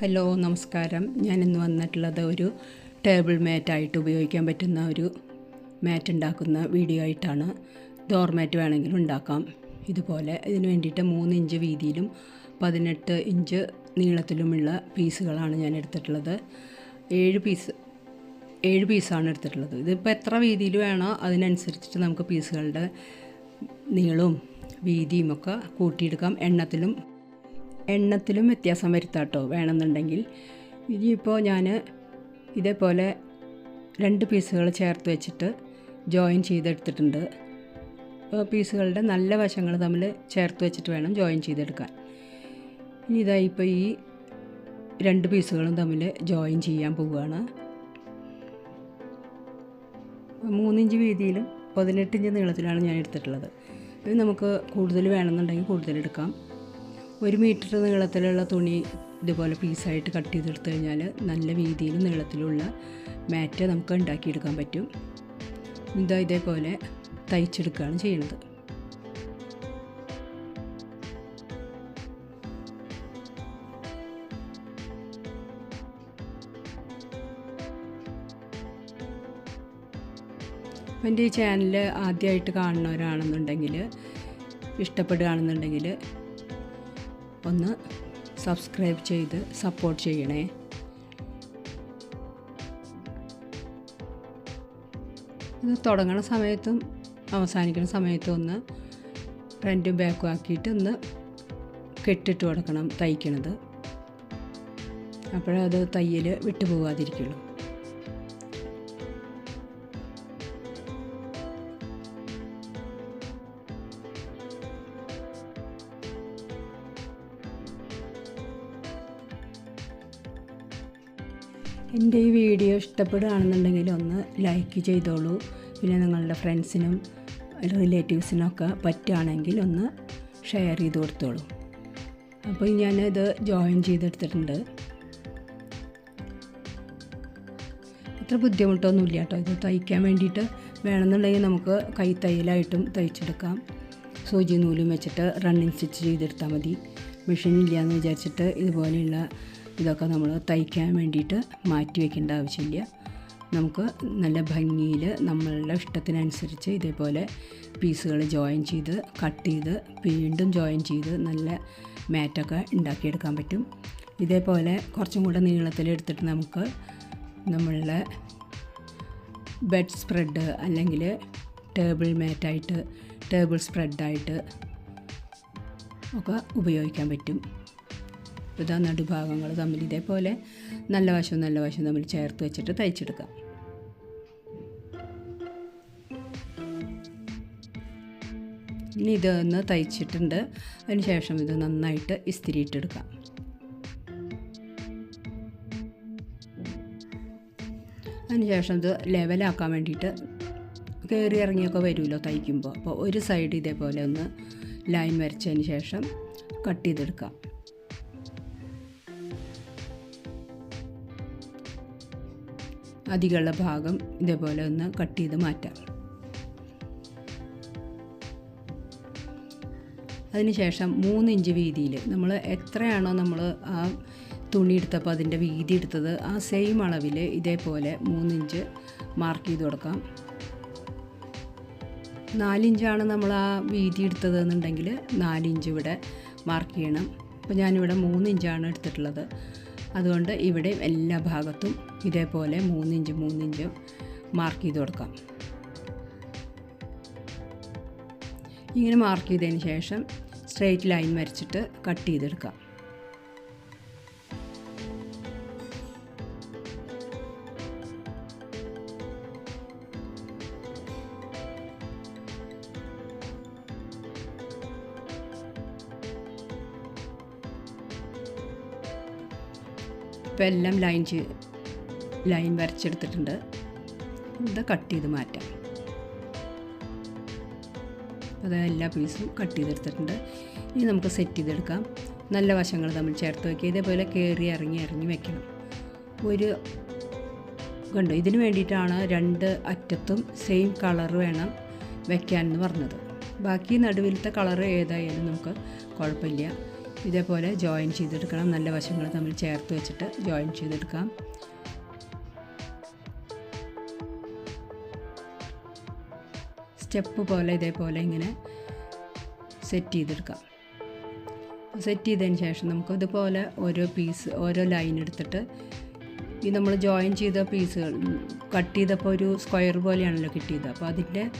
Hello നമസ്കാരം. ഞാൻ ഇന്ന് വന്നിട്ടുള്ളത് ഒരു ടേബിൾ മാറ്റായിട്ട് ഉപയോഗിക്കാൻ പറ്റുന്ന ഒരു മാറ്റ് ഉണ്ടാക്കുന്ന വീഡിയോ ആയിട്ടാണ്. ഡോർ മാറ്റ് വേണമെങ്കിലും ഉണ്ടാക്കാം. ഇതുപോലെ ഇതിന് വേണ്ടിയിട്ട് മൂന്ന് ഇഞ്ച് വീതിയിലും പതിനെട്ട് ഇഞ്ച് നീളത്തിലുമുള്ള പീസുകളാണ് ഞാൻ എടുത്തിട്ടുള്ളത്. ഏഴ് പീസ് ഏഴ് പീസാണ് എടുത്തിട്ടുള്ളത്. ഇതിപ്പോൾ എത്ര വീതിയിൽ വേണോ അതിനനുസരിച്ചിട്ട് നമുക്ക് പീസുകളുടെ നീളവും വീതിയും ഒക്കെ കൂട്ടിയെടുക്കാം. എണ്ണത്തിലും എണ്ണത്തിലും വ്യത്യാസം വരുത്താട്ടോ വേണമെന്നുണ്ടെങ്കിൽ. ഇനിയിപ്പോൾ ഞാൻ ഇതേപോലെ രണ്ട് പീസുകൾ ചേർത്ത് വെച്ചിട്ട് ജോയിൻ ചെയ്തെടുത്തിട്ടുണ്ട്. അപ്പോൾ പീസുകളുടെ നല്ല വശങ്ങൾ തമ്മിൽ ചേർത്ത് വെച്ചിട്ട് വേണം ജോയിൻ ചെയ്തെടുക്കാൻ. ഇനി ഇതായി ഇപ്പോൾ ഈ രണ്ട് പീസുകളും തമ്മിൽ ജോയിൻ ചെയ്യാൻ പോവുകയാണ്. മൂന്നിഞ്ച് വീതിയിലും പതിനെട്ടിഞ്ച് നീളത്തിലാണ് ഞാൻ എടുത്തിട്ടുള്ളത്. ഇത് നമുക്ക് കൂടുതൽ വേണമെന്നുണ്ടെങ്കിൽ കൂടുതൽ എടുക്കാം. ഒരു മീറ്റർ നീളത്തിലുള്ള തുണി ഇതുപോലെ പീസായിട്ട് കട്ട് ചെയ്തെടുത്തു കഴിഞ്ഞാൽ നല്ല വീതിയിലും നീളത്തിലുള്ള മാറ്റ് നമുക്ക് ഉണ്ടാക്കിയെടുക്കാൻ പറ്റും. ഇതാ ഇതേപോലെ തയ്ച്ചെടുക്കുകയാണ് ചെയ്യുന്നത്. എന്റെ ഈ ചാനൽ ആദ്യമായിട്ട് കാണുന്നവരാണെന്നുണ്ടെങ്കിൽ ഇഷ്ടപ്പെടുകയാണെന്നുണ്ടെങ്കിൽ ഒന്ന് സബ്സ്ക്രൈബ് ചെയ്ത് സപ്പോർട്ട് ചെയ്യണേ. ഇത് തുടങ്ങുന്ന സമയത്തും അവസാനിക്കുന്ന സമയത്തും ഒന്ന് ഫ്രണ്ടും ബാക്കും ആക്കിയിട്ട് ഒന്ന് കെട്ടിട്ട് കൊടുക്കണം തയ്ക്കണത്. അപ്പോഴത് തയ്യൽ വിട്ടു പോകാതിരിക്കുള്ളൂ എന്റെ ഈ വീഡിയോ ഇഷ്ടപ്പെടുകയാണെന്നുണ്ടെങ്കിൽ ഒന്ന് ലൈക്ക് ചെയ്തോളൂ. പിന്നെ നിങ്ങളുടെ ഫ്രണ്ട്സിനും റിലേറ്റീവ്സിനൊക്കെ പറ്റുകയാണെങ്കിൽ ഒന്ന് ഷെയർ ചെയ്ത് കൊടുത്തോളൂ. അപ്പോൾ ഞാനത് ജോയിൻ ചെയ്തെടുത്തിട്ടുണ്ട്. അത്ര ബുദ്ധിമുട്ടൊന്നുമില്ല കേട്ടോ. ഇത് തയ്ക്കാൻ വേണ്ടിയിട്ട് വേണമെന്നുണ്ടെങ്കിൽ നമുക്ക് കൈ തയ്യലായിട്ടും തയ്ച്ചെടുക്കാം. സൂചി നൂലും വെച്ചിട്ട് റണ്ണിങ് സ്റ്റിച്ച് ചെയ്തെടുത്താൽ മതി. മെഷീൻ ഇല്ലയെന്ന് വിചാരിച്ചിട്ട് ഇതുപോലെയുള്ള ഇതൊക്കെ നമ്മൾ തയ്ക്കാൻ വേണ്ടിയിട്ട് മാറ്റി വയ്ക്കേണ്ട ആവശ്യമില്ല. നമുക്ക് നല്ല ഭംഗിയിൽ നമ്മളുടെ ഇഷ്ടത്തിനനുസരിച്ച് ഇതേപോലെ പീസുകൾ ജോയിൻ ചെയ്ത് കട്ട് ചെയ്ത് വീണ്ടും ജോയിൻ ചെയ്ത് നല്ല മാറ്റൊക്കെ ഉണ്ടാക്കിയെടുക്കാൻ പറ്റും. ഇതേപോലെ കുറച്ചും കൂടെ നീളത്തിലെടുത്തിട്ട് നമുക്ക് നമ്മളുടെ ബെഡ് സ്പ്രെഡ് അല്ലെങ്കിൽ ടേബിൾ മാറ്റായിട്ട് ടേബിൾ സ്പ്രെഡായിട്ട് ഒക്കെ ഉപയോഗിക്കാൻ പറ്റും. ഇതാ നടുഭാഗങ്ങൾ തമ്മിൽ ഇതേപോലെ നല്ല വശവും നല്ല വശവും തമ്മിൽ ചേർത്ത് വെച്ചിട്ട് തയ്ച്ചെടുക്കാം. ഇനി ഇതൊന്ന് തയ്ച്ചിട്ടുണ്ട്. അതിന് ശേഷം ഇത് നന്നായിട്ട് ഇസ്തിരിയിട്ടെടുക്കാം. അതിനുശേഷം ഇത് ലെവലാക്കാൻ വേണ്ടിയിട്ട് കയറി ഇറങ്ങിയൊക്കെ വരുമല്ലോ തയ്ക്കുമ്പോൾ. അപ്പോൾ ഒരു സൈഡ് ഇതേപോലെ ഒന്ന് ലൈൻ വരച്ചതിന് ശേഷം കട്ട് ചെയ്തെടുക്കാം. അധികമുള്ള ഭാഗം ഇതേപോലെ ഒന്ന് കട്ട് ചെയ്ത് മാറ്റാം. അതിനുശേഷം മൂന്ന് ഇഞ്ച് വീതിയിൽ നമ്മൾ എത്രയാണോ നമ്മൾ ആ തുണി എടുത്തപ്പോൾ അതിന്റെ വീതി എടുത്തത് ആ സെയിം അളവിൽ ഇതേപോലെ മൂന്നിഞ്ച് മാർക്ക് ചെയ്ത് കൊടുക്കാം. നാലിഞ്ചാണ് നമ്മൾ ആ വീതി എടുത്തത് എന്നുണ്ടെങ്കിൽ നാലിഞ്ച് ഇവിടെ മാർക്ക് ചെയ്യണം. അപ്പോൾ ഞാനിവിടെ മൂന്നിഞ്ചാണ് എടുത്തിട്ടുള്ളത്. അതുകൊണ്ട് ഇവിടെ എല്ലാ ഭാഗത്തും ഇതേപോലെ മൂന്നിഞ്ച് മൂന്നിഞ്ച് മാർക്ക് ചെയ്ത് കൊടുക്കാം. ഇങ്ങനെ മാർക്ക് ചെയ്തതിന് ശേഷം സ്ട്രെയിറ്റ് ലൈൻ വരച്ചിട്ട് കട്ട് ചെയ്തെടുക്കാം. ഇപ്പം എല്ലാം ലൈൻ ചെയ്ത് ലൈൻ വരച്ചെടുത്തിട്ടുണ്ട്. ഇത് കട്ട് ചെയ്ത് മാറ്റാം. അത് എല്ലാ പീസും കട്ട് ചെയ്തെടുത്തിട്ടുണ്ട്. ഇനി നമുക്ക് സെറ്റ് ചെയ്തെടുക്കാം. നല്ല വശങ്ങൾ തമ്മിൽ ചേർത്ത് വയ്ക്കുക. ഇതേപോലെ കയറി ഇറങ്ങി ഇറങ്ങി വെക്കണം. ഒരു കണ്ടു ഇതിന് വേണ്ടിയിട്ടാണ് രണ്ട് അറ്റത്തും സെയിം കളർ വേണം വെക്കാൻ എന്ന് പറഞ്ഞത്. ബാക്കി നടുവിലത്തെ കളർ ഏതായാലും നമുക്ക് കുഴപ്പമില്ല. ഇതേപോലെ ജോയിൻ ചെയ്തെടുക്കണം. നല്ല വശങ്ങൾ തമ്മിൽ ചേർത്ത് വെച്ചിട്ട് ജോയിൻ ചെയ്തെടുക്കാം. സ്റ്റെപ്പ് പോലെ ഇതേപോലെ ഇങ്ങനെ സെറ്റ് ചെയ്തെടുക്കാം. സെറ്റ് ചെയ്തതിന് ശേഷം നമുക്ക് ഇതുപോലെ ഓരോ പീസ് ഓരോ ലൈൻ എടുത്തിട്ട് ഈ നമ്മൾ ജോയിൻ ചെയ്ത പീസുകൾ കട്ട് ചെയ്തപ്പോൾ ഒരു സ്ക്വയർ പോലെയാണല്ലോ കിട്ടിയത്. അപ്പോൾ അതിന്റെ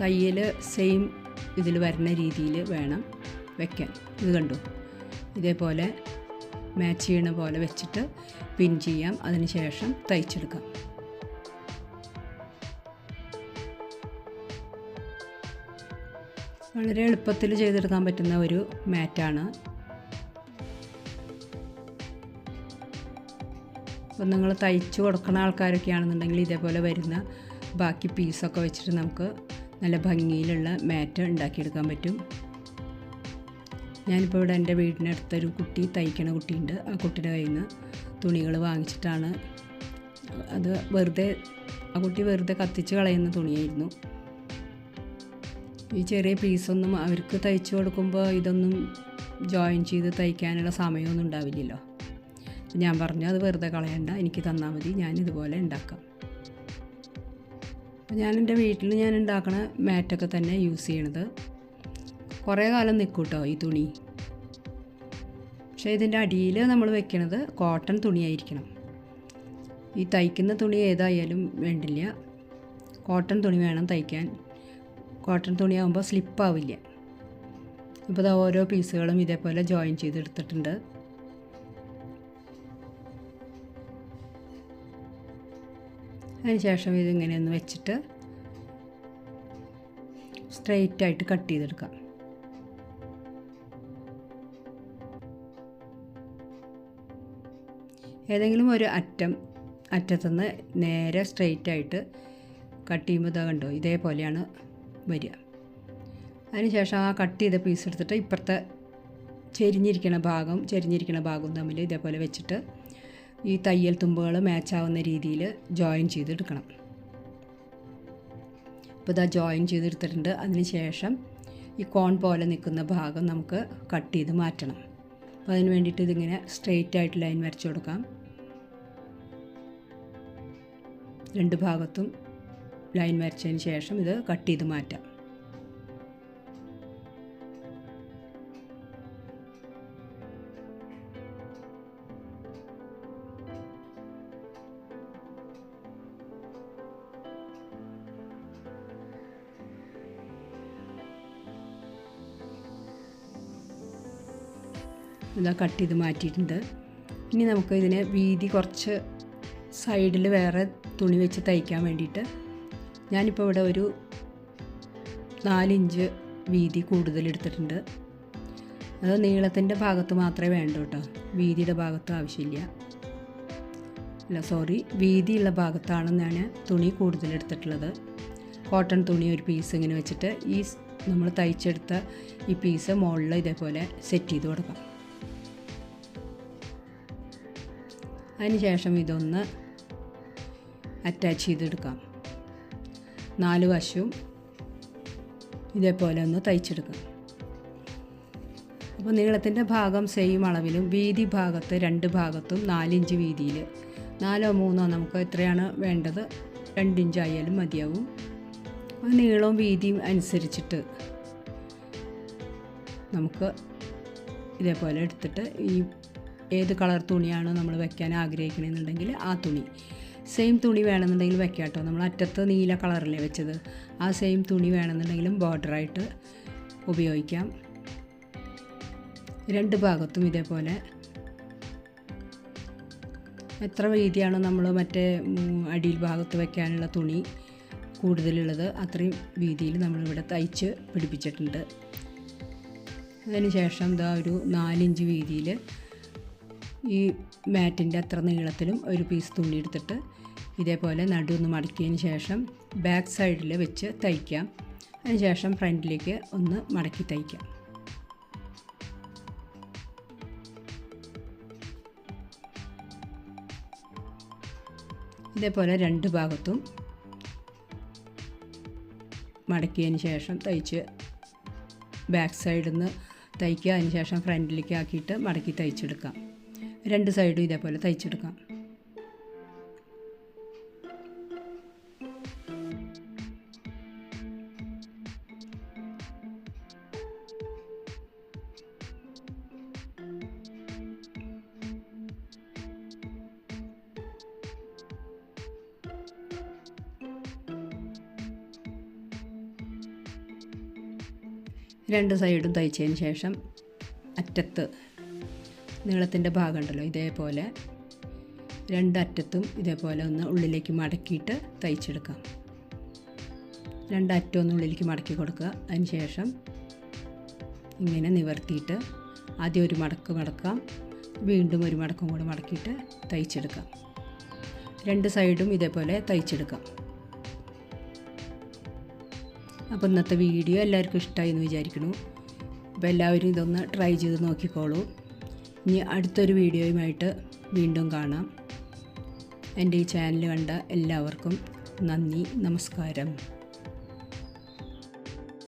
തയ്യൽ സെയിം ഇതിൽ വരുന്ന രീതിയിൽ വേണം വെക്കാൻ. ഇത് കണ്ടു? ഇതേപോലെ മാച്ച് ചെയ്യണ പോലെ വെച്ചിട്ട് പിൻ ചെയ്യാം. അതിന് ശേഷം തയ്ച്ചെടുക്കാം. വളരെ എളുപ്പത്തിൽ ചെയ്തെടുക്കാൻ പറ്റുന്ന ഒരു മാറ്റാണ്. അപ്പോൾ നിങ്ങൾ തയ്ച്ചു കൊടുക്കുന്ന ആൾക്കാരൊക്കെ ആണെന്നുണ്ടെങ്കിൽ ഇതേപോലെ വരുന്ന ബാക്കി പീസൊക്കെ വെച്ചിട്ട് നമുക്ക് നല്ല ഭംഗിയിലുള്ള മാറ്റ് ഉണ്ടാക്കിയെടുക്കാൻ പറ്റും. ഞാനിപ്പോൾ ഇവിടെ എന്റെ വീടിനടുത്തൊരു കുട്ടി തയ്ക്കണ കുട്ടിയുണ്ട്. ആ കുട്ടിയുടെ കയ്യിൽ നിന്ന് തുണികൾ വാങ്ങിച്ചിട്ടാണ്. അത് വെറുതെ ആ കുട്ടി വെറുതെ കത്തിച്ച് കളയുന്ന തുണിയായിരുന്നു. ഈ ചെറിയ പീസൊന്നും അവർക്ക് തയ്ച്ചു കൊടുക്കുമ്പോൾ ഇതൊന്നും ജോയിൻ ചെയ്ത് തയ്ക്കാനുള്ള സമയമൊന്നും ഉണ്ടാവില്ലല്ലോ. ഞാൻ പറഞ്ഞു അത് വെറുതെ കളയണ്ട എനിക്ക് തന്നാൽ മതി ഞാനിതുപോലെ ഉണ്ടാക്കാം. അപ്പോൾ ഞാൻ എന്റെ വീട്ടിൽ ഞാൻ ഉണ്ടാക്കണ മാറ്റൊക്കെ തന്നെ യൂസ് ചെയ്യണത്. കുറേ കാലം നിൽക്കും കേട്ടോ ഈ തുണി. പക്ഷേ ഇതിന്റെ അടിയിൽ നമ്മൾ വെക്കണത് കോട്ടൺ തുണിയായിരിക്കണം. ഈ തയ്ക്കുന്ന തുണി ഏതായാലും വേണ്ടില്ല. കോട്ടൺ തുണി വേണം തയ്ക്കാൻ. കോട്ടൺ തുണിയാകുമ്പോൾ സ്ലിപ്പാവില്ല. ഇപ്പോൾ ഇതാ ഓരോ പീസുകളും ഇതേപോലെ ജോയിൻ ചെയ്തെടുത്തിട്ടുണ്ട്. അതിനുശേഷം ഇതിങ്ങനെ ഒന്ന് വെച്ചിട്ട് സ്ട്രെയിറ്റ് ആയിട്ട് കട്ട് ചെയ്തെടുക്കാം. ഏതെങ്കിലും ഒരു അറ്റം അറ്റത്തുനിന്ന് നേരെ സ്ട്രെയിറ്റ് ആയിട്ട് കട്ട് ചെയ്യുമ്പോൾ ഇതാ കണ്ടോ ഇതേപോലെയാണ് വരിക. അതിനുശേഷം ആ കട്ട് ചെയ്ത പീസ് എടുത്തിട്ട് ഇപ്പുറത്തെ ചെരിഞ്ഞിരിക്കുന്ന ഭാഗം ചെരിഞ്ഞിരിക്കുന്ന ഭാഗം തമ്മിൽ ഇതേപോലെ വെച്ചിട്ട് ഈ തയ്യൽ തുമ്പുകൾ മാച്ചാവുന്ന രീതിയിൽ ജോയിൻ ചെയ്തെടുക്കണം. ഇപ്പോൾ ഇതാ ജോയിൻ ചെയ്തെടുത്തിട്ടുണ്ട്. അതിനുശേഷം ഈ കോൺ പോലെ നിൽക്കുന്ന ഭാഗം നമുക്ക് കട്ട് ചെയ്ത് മാറ്റണം. അപ്പോൾ അതിന് വേണ്ടിയിട്ട് ഇതിങ്ങനെ സ്ട്രെയിറ്റ് ആയിട്ട് ലൈൻ വരച്ചു കൊടുക്കാം. രണ്ട് ഭാഗത്തും ലൈൻ വരച്ചതിന് ശേഷം ഇത് കട്ട് ചെയ്ത് മാറ്റാം. ഇതാ കട്ട് ചെയ്ത് മാറ്റിയിട്ടുണ്ട്. ഇനി നമുക്ക് ഇതിനെ വീതി കുറച്ച് സൈഡിൽ വേറെ തുണി വെച്ച് തയ്ക്കാൻ വേണ്ടിയിട്ട് ഞാനിപ്പോൾ ഇവിടെ ഒരു നാലിഞ്ച് വീതി കൂടുതൽ എടുത്തിട്ടുണ്ട് അത് നീളത്തിന്റെ ഭാഗത്ത് മാത്രമേ വേണ്ടൂ കേട്ടോ. വീതിയുടെ ഭാഗത്ത് ആവശ്യമില്ല. അല്ല സോറി വീതിയുള്ള ഭാഗത്താണ് ഞാൻ തുണി കൂടുതൽ എടുത്തിട്ടുള്ളത് കോട്ടൺ തുണി ഒരു പീസ് ഇങ്ങനെ വെച്ചിട്ട് ഈ നമ്മൾ തയ്ച്ചെടുത്ത ഈ പീസ് മുകളിൽ ഇതേപോലെ സെറ്റ് ചെയ്ത് കൊടുക്കാം. അതിന് ശേഷം ഇതൊന്ന് അറ്റാച്ച് ചെയ്തെടുക്കാം. നാല് വശവും ഇതേപോലെ ഒന്ന് തയ്ച്ചെടുക്കാം. അപ്പോൾ നീളത്തിന്റെ ഭാഗം സെയിം അളവിലും വീതി ഭാഗത്ത് രണ്ട് ഭാഗത്തും നാലിഞ്ച് വീതിയിൽ. നാലോ മൂന്നോ നമുക്ക് എത്രയാണ് വേണ്ടത്? രണ്ടിഞ്ച് ആയാലും മതിയാവും. അത് നീളവും വീതിയും അനുസരിച്ചിട്ട് നമുക്ക് ഇതേപോലെ എടുത്തിട്ട് ഈ ഏത് കളർ തുണിയാണ് നമ്മൾ വെക്കാൻ ആഗ്രഹിക്കണമെന്നുണ്ടെങ്കിൽ ആ തുണി. സെയിം തുണി വേണമെന്നുണ്ടെങ്കിൽ വെക്കാം കേട്ടോ. നമ്മൾ അറ്റത്ത് നീല കളറല്ലേ വെച്ചത്. ആ സെയിം തുണി വേണമെന്നുണ്ടെങ്കിലും ബോർഡറായിട്ട് ഉപയോഗിക്കാം. രണ്ട് ഭാഗത്തും ഇതേപോലെ. എത്ര വീതിയാണോ നമ്മൾ മറ്റേ അടിയിൽ ഭാഗത്ത് വെക്കാനുള്ള തുണി കൂടുതലുള്ളത് അത്രയും വീതിയിൽ നമ്മളിവിടെ തയ്ച്ച് പിടിപ്പിച്ചിട്ടുണ്ട്. അതിന് ശേഷം ഇതാ ഒരു നാലിഞ്ച് വീതിയിൽ ഈ മാറ്റിന്റെ അത്ര നീളത്തിലും ഒരു പീസ് തുണി എടുത്തിട്ട് ഇതേപോലെ നടുവൊന്ന് മടക്കിയതിന് ശേഷം ബാക്ക് സൈഡിൽ വെച്ച് തയ്ക്കാം. അതിന് ശേഷം ഫ്രണ്ടിലേക്ക് ഒന്ന് മടക്കി തയ്ക്കാം. ഇതേപോലെ രണ്ട് ഭാഗത്തും മടക്കിയതിന് ശേഷം തയ്ച്ച് ബാക്ക് സൈഡിൽ നിന്ന് തയ്ക്കുക. അതിന് ശേഷം ഫ്രണ്ടിലേക്ക് ആക്കിയിട്ട് മടക്കി തയ്ച്ചെടുക്കാം. രണ്ട് സൈഡും ഇതേപോലെ തയ്ച്ചെടുക്കാം. രണ്ട് സൈഡും തയ്ച്ചതിന് ശേഷം അറ്റത്ത് നീളത്തിന്റെ ഭാഗം ഉണ്ടല്ലോ ഇതേപോലെ രണ്ടറ്റത്തും ഇതേപോലെ ഒന്ന് ഉള്ളിലേക്ക് മടക്കിയിട്ട് തയ്ച്ചെടുക്കാം. രണ്ടറ്റം ഒന്ന് ഉള്ളിലേക്ക് മടക്കി കൊടുക്കുക. അതിന് ശേഷം ഇങ്ങനെ നിവർത്തിയിട്ട് ആദ്യം ഒരു മടക്ക് മടക്കാം. വീണ്ടും ഒരു മടക്കും കൂടെ മടക്കിയിട്ട് തയ്ച്ചെടുക്കാം. രണ്ട് സൈഡും ഇതേപോലെ തയ്ച്ചെടുക്കാം. അപ്പോൾ ഇന്നത്തെ വീഡിയോ എല്ലാവർക്കും ഇഷ്ടമായി എന്ന് വിചാരിക്കുന്നു. അപ്പോൾ എല്ലാവരും ഇതൊന്ന് ട്രൈ ചെയ്ത് നോക്കിക്കോളൂ. ഇനി അടുത്തൊരു വീഡിയോയുമായിട്ട് വീണ്ടും കാണാം. എന്റെ ഈ ചാനൽ കണ്ട എല്ലാവർക്കും നന്ദി നമസ്കാരം.